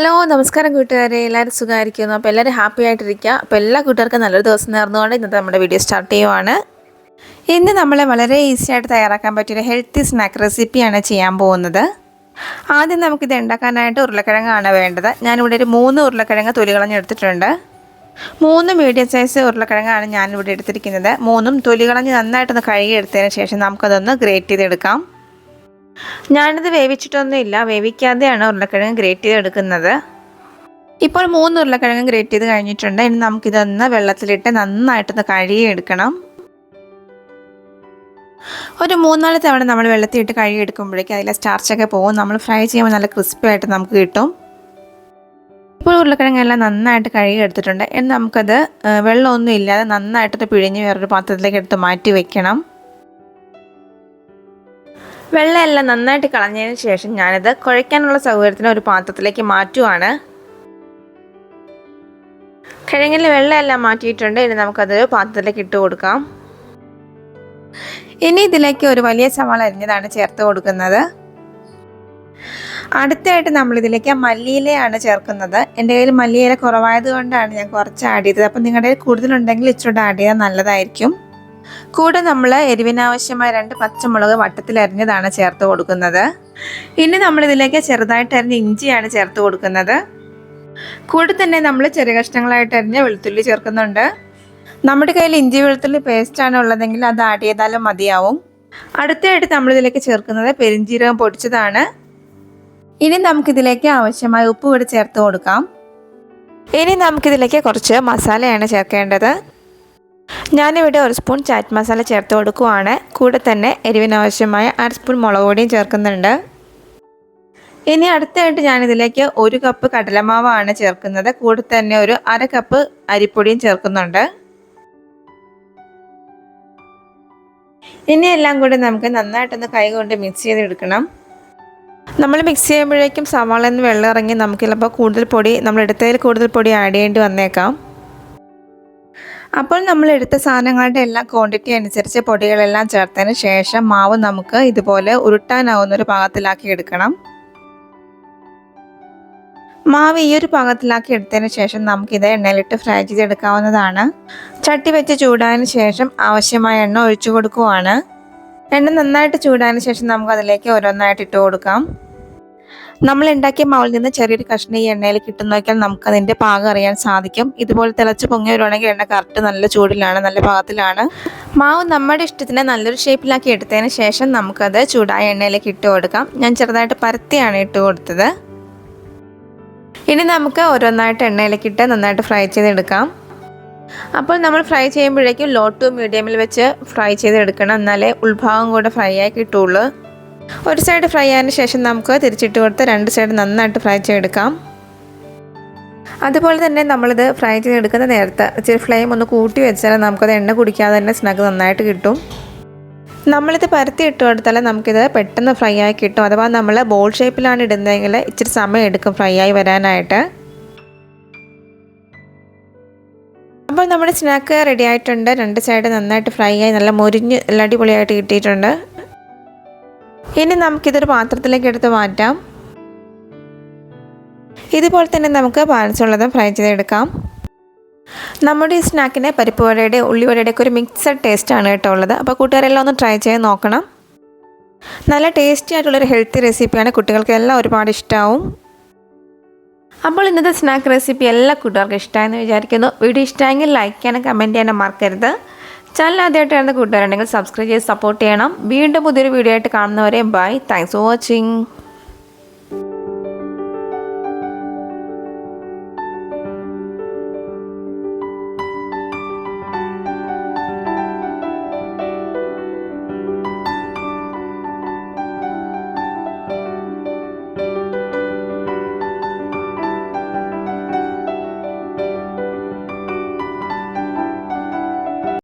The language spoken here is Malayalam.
ഹലോ നമസ്കാരം കൂട്ടുകാരെ. എല്ലാവരും സുഖമായിരിക്കുന്നു. അപ്പോൾ എല്ലാവരും ഹാപ്പി ആയിട്ടിരിക്കുക. അപ്പോൾ എല്ലാ കൂട്ടുകാർക്കും നല്ലൊരു ദിവസം നേർന്നുകൊണ്ട് ഇന്നത്തെ നമ്മുടെ വീഡിയോ സ്റ്റാർട്ട് ചെയ്യുവാണ്. ഇന്ന് നമ്മളെ വളരെ ഈസി ആയിട്ട് തയ്യാറാക്കാൻ പറ്റിയൊരു ഹെൽത്തി സ്നാക്ക് റെസിപ്പിയാണ് ചെയ്യാൻ പോകുന്നത്. ആദ്യം നമുക്കിത് ഉണ്ടാക്കാനായിട്ട് ഉരുളക്കിഴങ്ങാണ് വേണ്ടത്. ഞാനിവിടെ ഒരു മൂന്ന് ഉരുളക്കിഴങ്ങ് തൊലി കളഞ്ഞെടുത്തിട്ടുണ്ട്. മൂന്ന് മീഡിയം സൈസ് ഉരുളക്കിഴങ്ങാണ് ഞാനിവിടെ എടുത്തിരിക്കുന്നത്. മൂന്നും തൊലി കളഞ്ഞ് നന്നായിട്ടൊന്ന് കഴുകിയെടുത്തതിന് ശേഷം നമുക്കതൊന്ന് ഗ്രേറ്റ് ചെയ്തെടുക്കാം. ഞാനിത് വേവിച്ചിട്ടൊന്നുമില്ല. വേവിക്കാതെയാണ് ഉരുളക്കിഴങ്ങ് ഗ്രേറ്റ് ചെയ്തെടുക്കുന്നത്. ഇപ്പോൾ മൂന്ന് ഉരുളക്കിഴങ്ങ് ഗ്രേറ്റ് ചെയ്ത് കഴിഞ്ഞിട്ടുണ്ട്. ഇനി നമുക്കിതൊന്ന് വെള്ളത്തിലിട്ട് നന്നായിട്ടൊന്ന് കഴുകിയെടുക്കണം. ഒരു മൂന്നാൽ തവണ നമ്മൾ വെള്ളത്തിലിട്ട് കഴുകിയെടുക്കുമ്പോഴേക്കും അതിലെ സ്റ്റാർച്ചൊക്കെ പോകും. നമ്മൾ ഫ്രൈ ചെയ്യുമ്പോൾ നല്ല ക്രിസ്പി ആയിട്ട് നമുക്ക് കിട്ടും. ഇപ്പോൾ ഉരുളക്കിഴങ്ങെല്ലാം നന്നായിട്ട് കഴുകി എടുത്തിട്ടുണ്ട് ഇനി നമുക്കത് വെള്ളമൊന്നും ഇല്ലാതെ നന്നായിട്ടൊന്ന് പിഴിഞ്ഞ് വേറൊരു പാത്രത്തിലേക്ക് എടുത്ത് മാറ്റി വെക്കണം. വെള്ളമെല്ലാം നന്നായിട്ട് കളഞ്ഞതിന് ശേഷം ഞാനിത് കുഴയ്ക്കാനുള്ള സൗകര്യത്തിന് ഒരു പാത്രത്തിലേക്ക് മാറ്റുവാണ്. കിഴങ്ങിൽ വെള്ളമെല്ലാം മാറ്റിയിട്ടുണ്ട്. ഇനി നമുക്കത് പാത്രത്തിലേക്ക് ഇട്ട് കൊടുക്കാം. ഇനി ഇതിലേക്ക് ഒരു വലിയ സവാള അരിഞ്ഞതാണ് ചേർത്ത് കൊടുക്കുന്നത്. അടുത്തായിട്ട് നമ്മൾ ഇതിലേക്ക് മല്ലിയിലയാണ് ചേർക്കുന്നത്. എന്റെ കയ്യിൽ മല്ലിയില കുറവായത് കൊണ്ടാണ് ഞാൻ കുറച്ച് ആഡ് ചെയ്തത്. അപ്പം നിങ്ങളുടെ കയ്യിൽ കൂടുതലുണ്ടെങ്കിൽ ഇച്ചിരി ആഡ് ചെയ്താൽ നല്ലതായിരിക്കും. കൂടെ നമ്മൾ എരിവിനാവശ്യമായ രണ്ട് പച്ചമുളക് വട്ടത്തിൽ അരിഞ്ഞതാണ് ചേർത്ത് കൊടുക്കുന്നത്. ഇനി നമ്മൾ ഇതിലേക്ക് ചെറുതായിട്ട് അരിഞ്ഞ ഇഞ്ചിയാണ് ചേർത്ത് കൊടുക്കുന്നത്. കൂടെ തന്നെ നമ്മൾ ചെറിയ കഷ്ണങ്ങളായിട്ട് അരിഞ്ഞ വെളുത്തുള്ളി ചേർക്കുന്നുണ്ട്. നമ്മുടെ കയ്യിൽ ഇഞ്ചി വെളുത്തുള്ളി പേസ്റ്റാണ് ഉള്ളതെങ്കിൽ അത് ആഡ് ചെയ്താലും മതിയാവും. അടുത്തായിട്ട് നമ്മൾ ഇതിലേക്ക് ചേർക്കുന്നത് പെരിഞ്ചീരകം പൊടിച്ചതാണ്. ഇനി നമുക്കിതിലേക്ക് ആവശ്യമായ ഉപ്പ് കൂടി ചേർത്ത് കൊടുക്കാം. ഇനി നമുക്കിതിലേക്ക് കുറച്ച് മസാലയാണ് ചേർക്കേണ്ടത്. ഞാനിവിടെ ഒരു സ്പൂൺ ചാറ്റ് മസാല ചേർത്ത് കൊടുക്കുവാണ്. കൂടെ തന്നെ എരിവിനാവശ്യമായ അര സ്പൂൺ മുളക് പൊടിയും ചേർക്കുന്നുണ്ട്. ഇനി അടുത്തായിട്ട് ഞാനിതിലേക്ക് ഒരു കപ്പ് കടലമാവാണ് ചേർക്കുന്നത്. കൂടെ തന്നെ ഒരു അര കപ്പ് അരിപ്പൊടിയും ചേർക്കുന്നുണ്ട്. ഇനി എല്ലാം കൂടി നമുക്ക് നന്നായിട്ടൊന്ന് കൈകൊണ്ട് മിക്സ് ചെയ്തെടുക്കണം. നമ്മൾ മിക്സ് ചെയ്യുമ്പോഴേക്കും സവാള നിന്ന് വെള്ളം ഇറങ്ങി നമുക്ക് ചിലപ്പോൾ കൂടുതൽ പൊടി നമ്മൾ എടുത്തതിൽ കൂടുതൽ പൊടി ആഡ് ചെയ്യേണ്ടി വന്നേക്കാം. അപ്പോൾ നമ്മൾ എടുത്ത സാധനങ്ങളുടെ എല്ലാം ക്വാണ്ടിറ്റി അനുസരിച്ച് പൊടികളെല്ലാം ചേർത്തതിന് ശേഷം മാവ് നമുക്ക് ഇതുപോലെ ഉരുട്ടാനാവുന്ന ഒരു പാകത്തിലാക്കി എടുക്കണം. മാവ് ഈ ഒരു പാകത്തിലാക്കി എടുത്തതിന് ശേഷം നമുക്കിത് എണ്ണയിലിട്ട് ഫ്രൈ ചെയ്തെടുക്കാവുന്നതാണ്. ചട്ടി വെച്ച് ചൂടായതിനു ശേഷം ആവശ്യമായ എണ്ണ ഒഴിച്ചു കൊടുക്കുവാണ്. എണ്ണ നന്നായിട്ട് ചൂടായതിനു ശേഷം നമുക്ക് അതിലേക്ക് ഓരോന്നായിട്ട് ഇട്ട് കൊടുക്കാം. നമ്മൾ ഉണ്ടാക്കിയ മാവിൽ നിന്ന് ചെറിയൊരു കഷ്ണം ഈ എണ്ണയിൽ കിട്ടുന്ന നോക്കിയാൽ നമുക്ക് അതിന്റെ പാകം അറിയാൻ സാധിക്കും. ഇതുപോലെ തിളച്ച് പൊങ്ങി വരുവാണെങ്കിൽ എണ്ണ കറക്റ്റ് നല്ല ചൂടിലാണ് നല്ല പാകത്തിലാണ്. മാവ് നമ്മുടെ ഇഷ്ടത്തിന് നല്ലൊരു ഷേപ്പിലാക്കി എടുത്തതിന് ശേഷം നമുക്കത് ചൂടായ എണ്ണയിലേക്ക് ഇട്ട് കൊടുക്കാം. ഞാൻ ചെറുതായിട്ട് പരത്തിയാണ് ഇട്ട് കൊടുത്തത്. ഇനി നമുക്ക് ഓരോന്നായിട്ട് എണ്ണയിലേക്ക് ഇട്ട് നന്നായിട്ട് ഫ്രൈ ചെയ്തെടുക്കാം. അപ്പോൾ നമ്മൾ ഫ്രൈ ചെയ്യുമ്പോഴേക്കും ലോ ടു മീഡിയമിൽ വെച്ച് ഫ്രൈ ചെയ്തെടുക്കണം. എന്നാലേ ഉൾഭാഗം കൂടെ ഫ്രൈ ആയി കിട്ടുള്ളൂ. ഒരു സൈഡ് ഫ്രൈ ആയതിന് ശേഷം നമുക്ക് തിരിച്ചിട്ട് കൊടുത്ത് രണ്ട് സൈഡ് നന്നായിട്ട് ഫ്രൈ ചെയ്തെടുക്കാം. അതുപോലെ തന്നെ നമ്മളിത് ഫ്രൈ ചെയ്തെടുക്കുന്ന നേരത്തെ ഇച്ചിരി ഫ്ലെയിം ഒന്ന് കൂട്ടി വെച്ചാൽ നമുക്കത് എണ്ണ കുടിക്കാതെ തന്നെ സ്നഗ് നന്നായിട്ട് കിട്ടും. നമ്മളിത് പരത്തി ഇട്ട് കൊടുത്താൽ നമുക്കിത് പെട്ടെന്ന് ഫ്രൈ ആയി കിട്ടും. അഥവാ നമ്മൾ ബോൾ ഷേപ്പിലാണ് ഇടുന്നതെങ്കിൽ ഇച്ചിരി സമയം എടുക്കും ഫ്രൈ ആയി വരാനായിട്ട്. അപ്പോൾ നമ്മുടെ സ്നാക്ക് റെഡി ആയിട്ടുണ്ട്. രണ്ട് സൈഡ് നന്നായിട്ട് ഫ്രൈ ആയി നല്ല മുരിഞ്ഞ് നല്ല അടിപൊളിയായിട്ട് കിട്ടിയിട്ടുണ്ട്. ഇനി നമുക്കിതൊരു പാത്രത്തിലേക്ക് എടുത്ത് മാറ്റാം. ഇതുപോലെ തന്നെ നമുക്ക് ബാലൻസ് ഉള്ളതും ഫ്രൈ ചെയ്തെടുക്കാം. നമ്മുടെ ഈ സ്നാക്കിന് പരിപ്പ് വടയുടെ ഉള്ളി വടയുടെ ഒക്കെ ഒരു മിക്സഡ് ടേസ്റ്റ് ആണ് കേട്ടോ ഉള്ളത്. അപ്പോൾ കൂട്ടുകാരെല്ലാം ഒന്ന് ട്രൈ ചെയ്ത് നോക്കണം. നല്ല ടേസ്റ്റി ആയിട്ടുള്ളൊരു ഹെൽത്തി റെസിപ്പിയാണ് കുട്ടികൾക്ക് എല്ലാം ഒരുപാട് ഇഷ്ടമാവും അപ്പോൾ ഇന്നത്തെ സ്നാക്ക് റെസിപ്പി എല്ലാ കൂട്ടുകാർക്കും ഇഷ്ടമായെന്ന് വിചാരിക്കുന്നു. വീഡിയോ ഇഷ്ടമായെങ്കിൽ ലൈക്ക് ചെയ്യാനും കമന്റ് ചെയ്യാനും മറക്കരുത്. ചാനൽ ആദ്യമായിട്ട് കാണുന്ന കൂട്ടുകാരുണ്ടെങ്കിൽ സബ്സ്ക്രൈബ് ചെയ്ത് സപ്പോർട്ട് ചെയ്യണം. വീണ്ടും പുതിയൊരു വീഡിയോ ആയിട്ട് കാണുന്നവരെ ബൈ താങ്ക്സ് ഫോർ വാച്ചിങ്